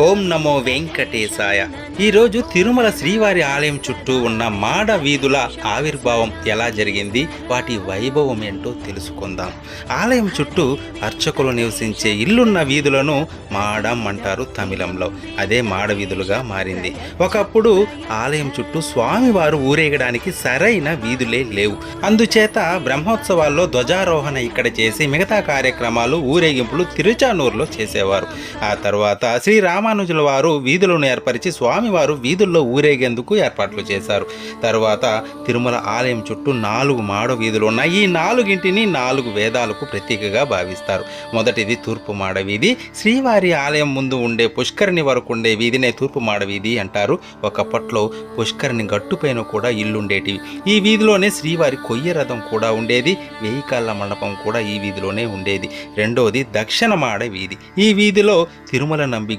ఓం నమో వెంకటేశాయ. ఈరోజు తిరుమల శ్రీవారి ఆలయం చుట్టూ ఉన్న మాడ వీధుల ఆవిర్భావం ఎలా జరిగింది? వాటి వైభవం ఏంటో తెలుసుకుందాం. ఆలయం చుట్టూ అర్చకులు నివసించే ఇల్లున్న వీధులను మాడం అంటారు తమిళంలో. అదే మాడ వీధులుగా మారింది. ఒకప్పుడు ఆలయం చుట్టూ స్వామివారు ఊరేగడానికి సరైన వీధులే లేవు. అందుచేత బ్రహ్మోత్సవాల్లో ధ్వజారోహణ ఇక్కడ చేసి మిగతా కార్యక్రమాలు ఊరేగింపులు తిరుచానూరులో చేసేవారు. ఆ తర్వాత శ్రీరామ రామానుజుల వారు వీధులను ఏర్పరిచి స్వామివారు వీధుల్లో ఊరేగేందుకు ఏర్పాట్లు చేశారు. తర్వాత తిరుమల ఆలయం చుట్టూ నాలుగు మాడ వీధులు ఉన్నాయి. ఈ నాలుగింటిని నాలుగు వేదాలకు ప్రతీకగా భావిస్తారు. మొదటిది తూర్పు మాడ వీధి. శ్రీవారి ఆలయం ముందు ఉండే పుష్కరిణి వరకు ఉండే వీధినే తూర్పు మాడ వీధి అంటారు. ఒకప్పట్లో పుష్కరిణి గట్టుపైన కూడా ఇల్లుండేటివి. ఈ వీధిలోనే శ్రీవారి కొయ్య రథం కూడా ఉండేది. వెయ్యి కాళ్ళ మండపం కూడా ఈ వీధిలోనే ఉండేది. రెండోది దక్షిణ మాడ వీధి. ఈ వీధిలో తిరుమల నంబి